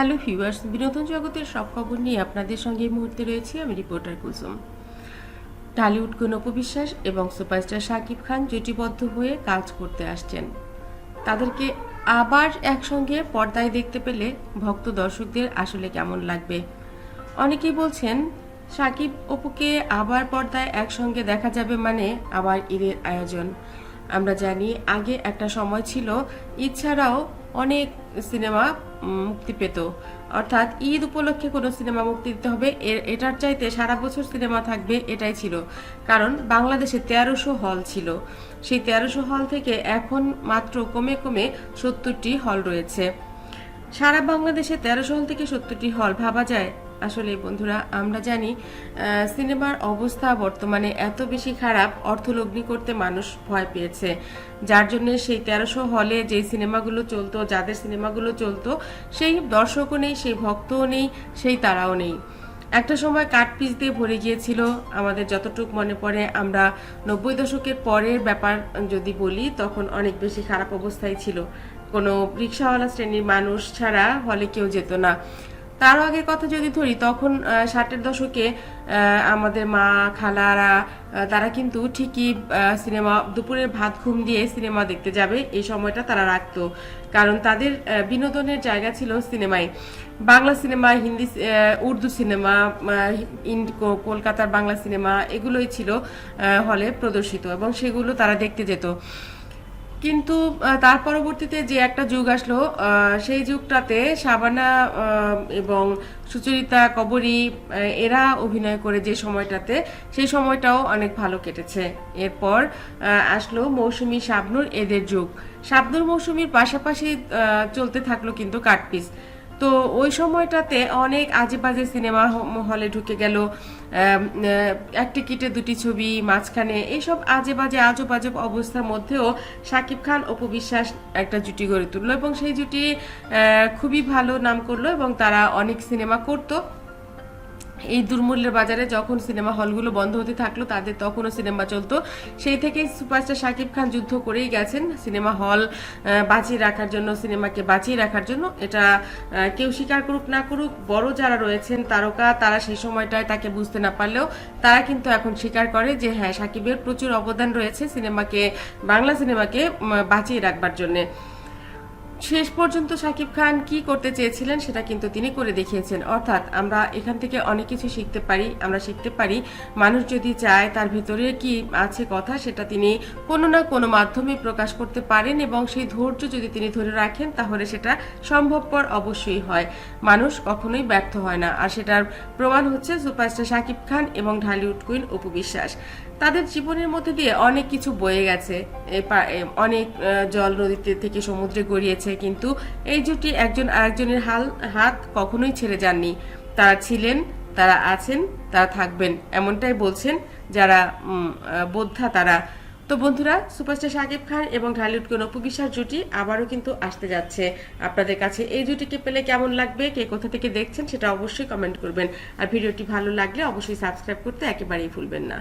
Hello viewers, বিনোদন জগতের সব খবর নিয়ে আপনাদের সঙ্গে এই মুহূর্তে রয়েছি আমি রিপোর্টার কুসুম। টালিউড কোন অপবিশ্বাস এবং সুপারস্টার শাকিব খান জুটিবদ্ধ হয়ে কাজ করতে আসছেন। তাদেরকে আবার একসঙ্গে পর্দায় দেখতে পেলে ভক্ত দর্শকদের আসলে কেমন লাগবে? অনেকেই বলছেন সাকিব অপুকে আবার পর্দায় একসঙ্গে দেখা যাবে মানে আবার ঈদের আয়োজন। আমরা জানি, আগে একটা সময় ছিল ঈদ ছাড়াও অনেক সিনেমা মুক্তি পেত। অর্থাৎ ঈদ উপলক্ষে কোনো সিনেমা মুক্তি দিতে হবে এটার চাইতে সারা বছর সিনেমা থাকবে, এটাই ছিল। কারণ বাংলাদেশে তেরোশো হল ছিল। সেই তেরোশো হল থেকে এখন মাত্র কমে কমে সত্তরটি হল রয়েছে। সারা বাংলাদেশে তেরোশো হল থেকে সত্তরটি হল ভাবা যায়। আসলে বন্ধুরা, আমরা জানি সিনেমার অবস্থা বর্তমানে এত বেশি খারাপ, অর্থলগ্নি করতে মানুষ ভয় পেয়েছে। যার জন্য সেই তেরোশো হলে যে সিনেমাগুলো চলতো, যাদের সিনেমাগুলো চলতো, সেই দর্শকও নেই, সেই ভক্তও নেই, সেই তারাও নেই। একটা সময় কাঠ পিস দিয়ে ভরে গিয়েছিল, আমাদের যতটুকু মনে পড়ে, আমরা নব্বই দশকের পরের ব্যাপার যদি বলি, তখন অনেক বেশি খারাপ অবস্থায় ছিল। কোনো রিক্সাওয়ালা শ্রেণির মানুষ ছাড়া হলে কেউ যেত না। তারও আগের কথা যদি ধরি, তখন ষাটের দশকে আমাদের মা, খালারা তারা কিন্তু ঠিকই সিনেমা, দুপুরের ভাত ঘুম দিয়ে সিনেমা দেখতে যাবে। এই সময়টা তারা রাখতো। কারণ তাদের বিনোদনের জায়গা ছিল সিনেমায় বাংলা সিনেমা, হিন্দি উর্দু সিনেমা কলকাতার বাংলা সিনেমা, এগুলোই ছিল হলে প্রদর্শিত এবং সেগুলো তারা দেখতে যেত। কিন্তু তার পরবর্তীতে যে একটা যুগ আসলো সেই যুগটাতে শাবানা এবং সুচরিতা, কবরী এরা অভিনয় করে যে সময়টাতে, সেই সময়টাও অনেক ভালো কেটেছে। এরপর আসলো মৌসুমী শাবনুর এদের যুগ। শাবনুর মৌসুমীর পাশাপাশি চলতে থাকল কিন্তু কাটপিস। তো ওই সময়টাতে অনেক আজে বাজে সিনেমা হলে ঢুকে গেল এক টিকিটে দুটি ছবি, মাঝখানে এইসব আজে বাজে আজব বাজব অবস্থার মধ্যেও শাকিব খান অপু বিশ্বাস একটা জুটি গড়ে তুললো এবং সেই জুটি খুবই ভালো নাম করল এবং তারা অনেক সিনেমা করতো। এই দুর্মূল্যের বাজারে যখন সিনেমা হলগুলো বন্ধ হতে থাকল, তাদের তখনও সিনেমা চলতো। সেই থেকেই সুপারস্টার শাকিব খান যুদ্ধ করেই গেছেন। সিনেমা হল বাঁচিয়ে রাখার জন্য, সিনেমাকে বাঁচিয়ে রাখার জন্য। এটা কেউ স্বীকার করুক না করুক, বড় যারা রয়েছেন তারকা, তারা সেই সময়টায় তাকে বুঝতে না পারলেও তারা কিন্তু এখন স্বীকার করে যে হ্যাঁ সাকিবের প্রচুর অবদান রয়েছে সিনেমাকে, বাংলা সিনেমাকে বাঁচিয়ে রাখবার জন্যে। শেষ পর্যন্ত শাকিব খান কি করতে চেয়েছিলেন সেটা কিন্তু তিনি করে দেখিয়েছেন। অর্থাৎ আমরা এখান থেকে অনেক কিছু শিখতে পারি, আমরা শিখতে পারি। মানুষ যদি চায় তার ভিতরে কি আছে কথা সেটা তিনি কোনো না কোনো মাধ্যমে প্রকাশ করতে পারেন এবং সেই ধৈর্য যদি তিনি ধরে রাখেন তাহলে সেটা সম্ভবপর অবশ্যই হয়। মানুষ কখনোই ব্যর্থ হয় না। আর সেটার প্রমাণ হচ্ছে সুপারস্টার শাকিব খান এবং ঢালিউড কুইন অপু বিশ্বাস। তাদের জীবনের মধ্যে দিয়ে অনেক কিছু বয়ে গেছে। অনেক জল নদীতে থেকে সমুদ্রে গড়িয়েছে, কিন্তু এই জুটি একজন আরেকজনের হাল, হাত কখনোই ছেড়ে যাননি। তারা ছিলেন, তারা আছেন, তারা থাকবেন, এমনটাই বলছেন যারা বোদ্ধা তারা। তো বন্ধুরা, সুপারস্টার শাকিব খান এবং ঢালিউড কোন অপবিশ্বাস জুটি আবারও কিন্তু আসতে যাচ্ছে। আপনাদের কাছে এই জুটিকে পেলে কেমন লাগবে, কে কোথা থেকে দেখছেন সেটা অবশ্যই কমেন্ট করবেন। আর ভিডিওটি ভালো লাগলে অবশ্যই সাবস্ক্রাইব করতে একেবারেই ভুলবেন না।